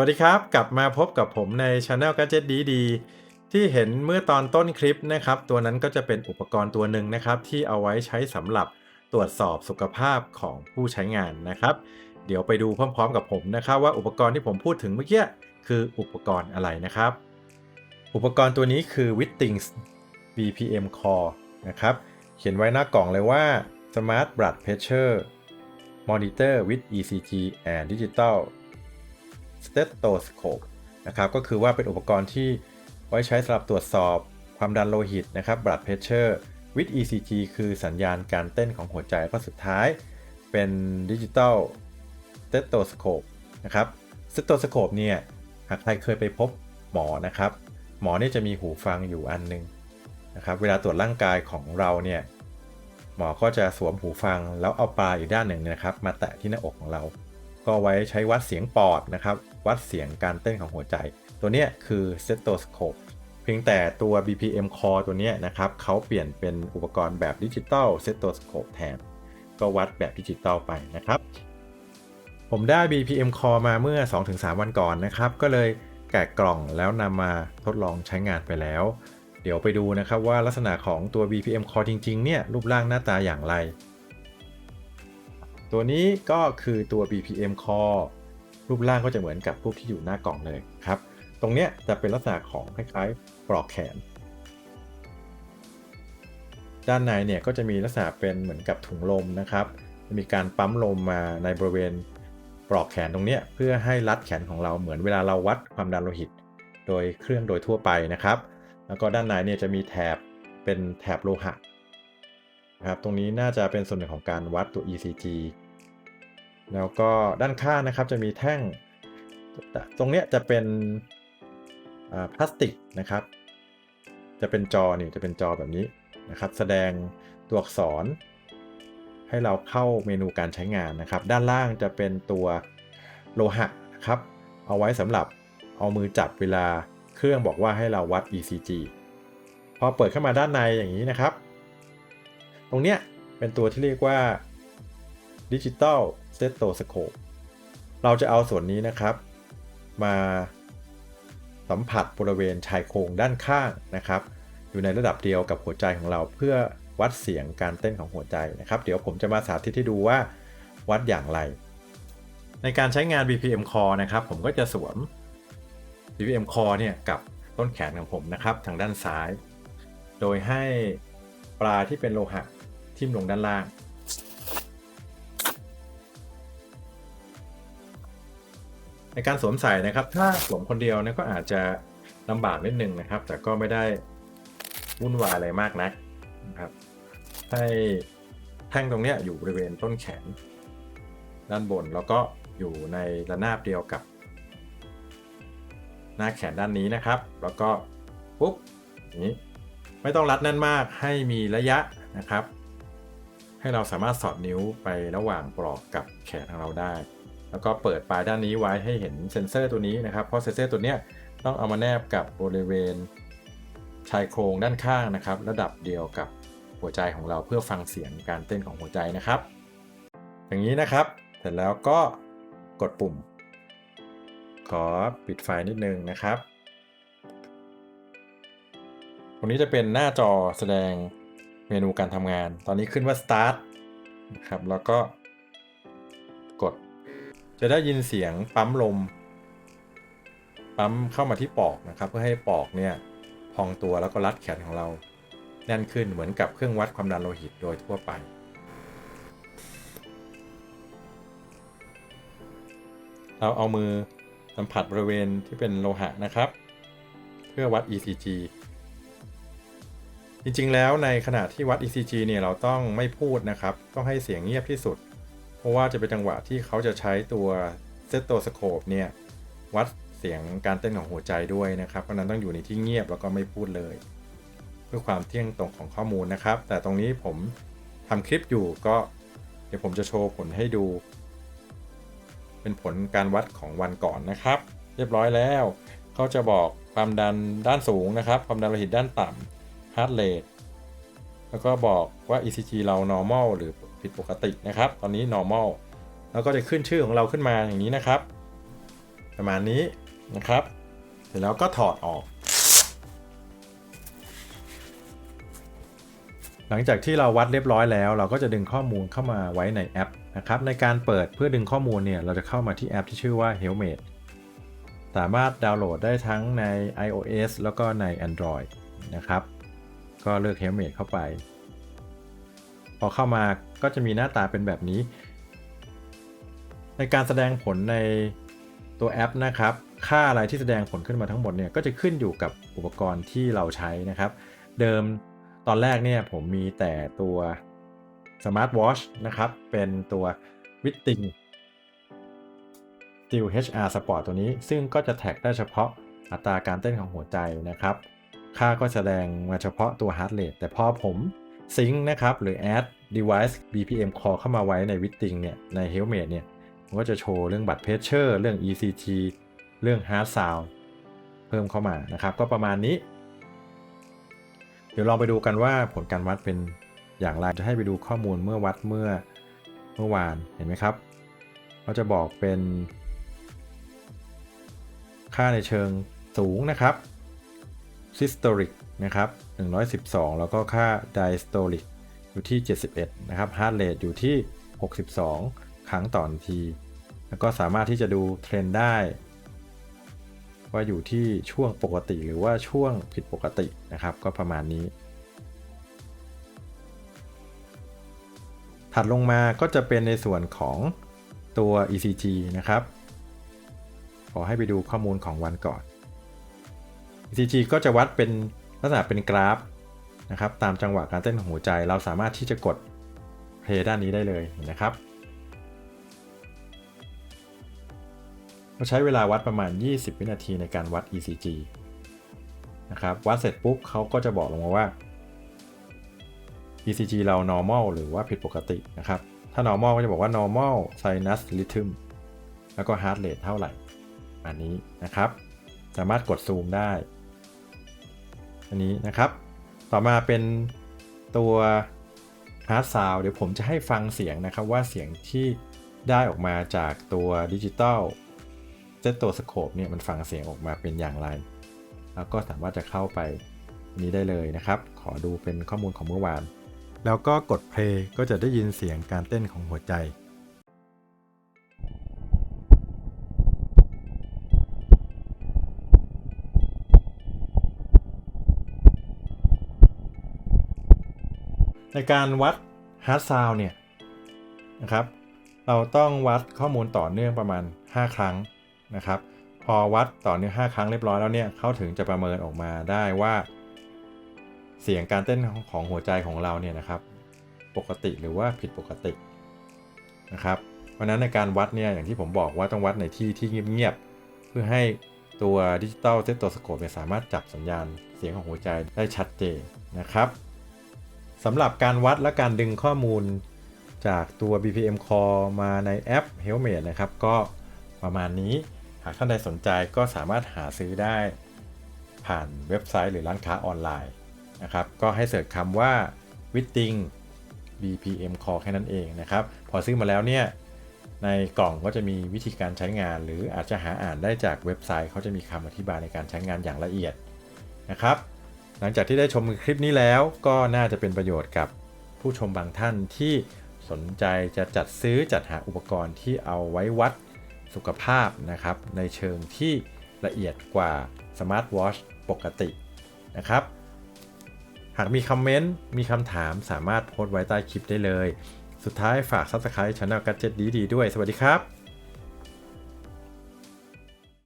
วัสดีครับ กลับมาพบกับผมใน Channel Gadget ดีดีๆที่เห็นเมื่อตอนต้นคลิปนะครับ ตัวนั้นก็จะเป็นอุปกรณ์ตัวหนึ่งนะครับ ที่เอาไว้ใช้สำหรับตรวจสอบสุขภาพของผู้ใช้งานนะครับ เดี๋ยวไปดูพร้อมๆกับผมนะครับว่าอุปกรณ์ที่ผมพูดถึงเมื่อกี้คืออุปกรณ์อะไรนะครับ อุปกรณ์ตัวนี้คือ Withings BPM Core นะครับ เขียนไว้หน้ากล่องเลยว่า Smart Blood Pressure Monitor with ECG and Digital Stethoscope นะครับก็คือว่าเป็นอุปกรณ์ที่ไว้ใช้สำหรับตรวจสอบความดันโลหิตนะครับ blood pressure with ECG คือสัญญาณการเต้นของหัวใจก็สุดท้ายเป็น Digital Stethoscope นะครับ Stethoscope เนี่ยหากใครเคยไปพบหมอนะครับ หมอเนี่ยจะมีหูฟังอยู่อันนึงนะครับเวลาตรวจร่างกายของเราเนี่ยหมอก็จะสวมหูฟังแล้วเอาปลายอีกด้านหนึ่งนะครับ มาแตะที่หน้าอกของเรา ก็ไว้ใช้วัดเสียงปอดนะครับ วัดเสียงการเต้นของหัวใจ ตัวนี้คือ Stethoscope เพียงแต่ตัว BPM Core ตัวนี้นะครับเขาเปลี่ยนเป็นอุปกรณ์แบบดิจิตอล Stethoscope แทน ก็วัดแบบดิจิตอลไปนะครับ ผมได้ BPM Core มาเมื่อ 2-3 วันก่อนนะครับ ก็เลยแกะกล่องแล้วนำมาทดลองใช้งานไปแล้ว เดี๋ยวไปดูนะครับว่าลักษณะของตัว BPM Core จริงๆเนี่ยรูปร่างหน้าตาอย่างไร ตัวนี้ก็คือตัว BPM Core รูปร่างก็จะเหมือนกับรูปที่อยู่หน้ากล่องเลยครับ ตรงเนี้ยจะเป็นลักษณะของคล้ายๆปลอกแขน ด้านในเนี่ยก็จะมีลักษณะเป็นเหมือนกับถุงลมนะครับมีการปั๊มลมมาในบริเวณปลอกแขนตรงเนี้ยเพื่อให้รัดแขนของเราเหมือนเวลาเราวัดความดันโลหิต โดยเครื่องโดยทั่วไปนะครับ แล้วก็ด้านในเนี่ยจะมีแถบเป็นแถบโลหะ นะครับตรงนี้น่าจะเป็นส่วนหนึ่งของการวัดตัว ECG แล้วก็ด้านข้างนะครับจะมีแท่ง ตรงเนี้ยจะเป็นพลาสติกนะครับ จะเป็นจอนี่จะเป็นจอแบบนี้นะครับ แสดงตัวอักษร ให้เราเข้าเมนูการใช้งานนะครับ ด้านล่างจะเป็นตัวโลหะนะครับ เอาไว้สำหรับเอามือจับเวลาเครื่องบอกว่าให้เราวัด ECG พอเปิดเข้ามาด้านในอย่างนี้นะครับ ตรงเนี้ยเป็นตัวที่เรียกว่า Digital Stethoscope เราจะเอาส่วนนี้นะครับ มาสัมผัสบริเวณชายโครงด้านข้างนะครับ อยู่ในระดับเดียวกับหัวใจของเราเพื่อวัดเสียงการเต้นของหัวใจนะครับ เดี๋ยวผมจะมาสาธิตให้ดูว่าวัดอย่างไร ในการใช้งาน BPM Core นะครับ ผมก็จะสวม BPM Core เนี่ยกับต้นแขนของผมนะครับ ทางด้านซ้าย โดยให้ปลาที่เป็นโลหะ ทิ่มลงด้านล่าง ในการสวมใส่นะครับ ถ้าสวมคนเดียวเนี่ยก็อาจจะลำบากนิดนึงนะครับ แต่ก็ไม่ได้วุ่นวายอะไรมากนักนะครับให้แท่งตรงเนี้ยอยู่บริเวณต้นแขน ด้านบนแล้วก็อยู่ในระนาบเดียวกับ หน้าแขนด้านนี้นะครับ แล้วก็ปุ๊บอย่างนี้ไม่ต้องรัดแน่นมากให้มีระยะนะครับ ให้เราสามารถสอดนิ้วไประหว่างปลอกกับแขนของเราได้ แล้วก็เปิดปลายด้านนี้ไว้ให้เห็นเซ็นเซอร์ตัวนี้นะครับ เพราะเซ็นเซอร์ตัวเนี้ยต้องเอามาแนบกับบริเวณชายโครงด้านข้างนะครับ ระดับเดียวกับหัวใจของเราเพื่อฟังเสียงการเต้นของหัวใจนะครับ อย่างนี้นะครับ เสร็จแล้วก็กดปุ่ม ขอปิดไฟนิดนึงนะครับ ตรงนี้จะเป็นหน้าจอแสดง เมนูการทำงาน ตอนนี้ขึ้นว่า start นะครับ แล้วก็กด จะได้ยินเสียงปั๊มลม ปั๊มเข้ามาที่ปอกนะครับ เพื่อให้ปอกเนี่ยพองตัวแล้วก็รัดแขนของเราแน่นขึ้นเหมือนกับเครื่องวัดความดันโลหิตโดยทั่วไป เราเอามือสัมผัสบริเวณที่เป็นโลหะนะครับ เพื่อวัด ECG จริงๆ แล้วในขณะที่วัด ECG เนี่ยเราต้องไม่พูดนะครับ ต้องให้เสียงเงียบที่สุด เพราะว่าจะเป็นจังหวะที่เขาจะใช้ตัวเซตโตสโคปเนี่ยวัดเสียงการเต้นของหัวใจด้วยนะครับเพราะนั้นต้องอยู่ในที่เงียบแล้วก็ไม่พูดเลย เพื่อความเที่ยงตรงของข้อมูลนะครับ แต่ตรงนี้ผมทำคลิปอยู่ก็เดี๋ยวผมจะโชว์ผลให้ดู เป็นผลการวัดของวันก่อนนะครับ เรียบร้อยแล้วเขาจะบอกความดันด้านสูงนะครับ ความดันโลหิตด้านต่ำ heart rate แล้วก็บอกว่า ECG เรา normal หรือผิดปกตินะครับ ตอนนี้ normal แล้วก็จะขึ้นชื่อของเราขึ้นมาอย่างนี้นะครับ ประมาณนี้นะครับ เสร็จแล้วก็ถอดออก หลังจากที่เราวัดเรียบร้อยแล้ว เราก็จะดึงข้อมูลเข้ามาไว้ในแอปนะครับ ในการเปิดเพื่อดึงข้อมูลเนี่ย เราจะเข้ามาที่แอปที่ชื่อว่า Helmet สามารถดาวน์โหลดได้ทั้งใน iOS แล้วก็ใน Android นะครับ ก็เลือก Helmet เข้าไป พอเข้ามาก็จะมีหน้าตาเป็นแบบนี้ ในการแสดงผลในตัวแอปนะครับ ค่าอะไรที่แสดงผลขึ้นมาทั้งหมดเนี่ยก็จะขึ้นอยู่กับอุปกรณ์ที่เราใช้นะครับ เดิมตอนแรกเนี่ยผมมีแต่ตัว Smart Watch นะครับ เป็นตัว w i t t i n g Steel HR Sport ตัวนี้ ซึ่งก็จะแท็กได้เฉพาะอัตราการเต้นของหัวใจนะครับ ค่าก็แสดงมาเฉพาะตัว heart rate แต่พอผมซิงค์นะครับ หรือ add device BPM call เข้ามาไว้ใน w i t t i n g เนี่ย ใน Helmet เนี่ยมันก็จะโชว์เรื่องบัตรเพชเชอร์เรื่อง ECG เรื่อง Heart Sound เพิ่มเข้ามานะครับ ก็ประมาณนี้ เดี๋ยวลองไปดูกันว่าผลการวัดเป็นอย่างไรจะให้ไปดูข้อมูลเมื่อวัดเมื่อเมื่อวานเห็นไหมครับเขาจะบอกเป็น ค่าในเชิงสูงนะครับ systolic นะครับ 112 แล้วก็ค่า diastolic อยู่ที่ 71 นะครับ heart rate อยู่ที่ 62 ครั้งต่อนาที แล้วก็สามารถที่จะดูเทรนได้ ว่าอยู่ที่ช่วงปกติหรือว่าช่วงผิดปกตินะครับ ก็ประมาณนี้ ถัดลงมาก็จะเป็นในส่วนของตัว ECG นะครับ ขอให้ไปดูข้อมูลของวันก่อน ECG ก็จะวัดเป็นลักษณะเป็นกราฟนะครับตามจังหวะการเต้นของหัวใจ เราสามารถที่จะกดเพลย์ด้านนี้ได้เลยเห็นะครับเราใช้เวลาวัดประมาณ 20 วินาทีในการวัด ECG นะครับวัดเสร็จปุ๊บเขาก็จะบอกลงมาว่า ECG เรา normal หรือว่าผิดปกตินะครับ ถ้า normal ก็จะบอกว่า normal sinus rhythm แล้วก็ heart rate เท่าไหร่ อันนี้นะครับ สามารถกดซูมได้ อันนี้นะครับ ต่อมาเป็นตัว Heart Sound เดี๋ยวผมจะให้ฟังเสียงนะครับว่าเสียงที่ได้ออกมาจากตัวดิจิตอลเซตโตสโคปเนี่ยมันฟังเสียงออกมาเป็นอย่างไร แล้วก็สามารถจะเข้าไปนี้ได้เลยนะครับ ขอดูเป็นข้อมูลของเมื่อวาน แล้วก็กดเพลงก็จะได้ยินเสียงการเต้นของหัวใจ ในการวัด Heart Sound เนี่ยนะครับเราต้องวัดข้อมูลต่อเนื่องประมาณ 5 ครั้งนะครับ พอวัดต่อเนื่อง5ครั้งเรียบร้อยแล้วเนี่ยเขาถึงจะประเมินออกมาได้ว่า เสียงการเต้นของหัวใจของเราเนี่ยนะครับ ปกติหรือว่าผิดปกตินะครับเพราะนั้นในการวัดเนี่ยอย่างที่ผมบอกว่าต้องวัดในที่ที่เงียบๆเพื่อให้ตัวดิจิตอลเซตโตสโคปสามารถจับสัญญาณเสียงของหัวใจได้ชัดเจนนะครับ สำหรับการวัดและการดึงข้อมูลจากตัว BPM Core มาในแอป Helmet นะครับ ก็ประมาณนี้ หากท่านใดสนใจก็สามารถหาซื้อได้ผ่านเว็บไซต์หรือร้านค้าออนไลน์นะครับ ก็ให้เสิร์ชคำว่า w i t t i n g BPM Core แค่นั้นเองนะครับ พอซื้อมาแล้วเนี่ย ในกล่องก็จะมีวิธีการใช้งาน หรืออาจจะหาอ่านได้จากเว็บไซต์เขาจะมีคำอธิบายในการใช้งานอย่างละเอียดนะครับ หลังจากที่ได้ชมคลิปนี้แล้วก็น่าจะเป็นประโยชน์กับผู้ชมบางท่านที่สนใจจะจัดซื้อจัดหาอุปกรณ์ที่เอาไว้วัดสุขภาพนะครับ ในเชิงที่ละเอียดกว่าสมาร์ทวอชปกตินะครับ หากมีคอมเมนต์ มีคำถามสามารถโพสต์ไว้ใต้คลิปได้เลย สุดท้ายฝาก Subscribe Channel Gadget ดีๆด้วย สวัสดีครับ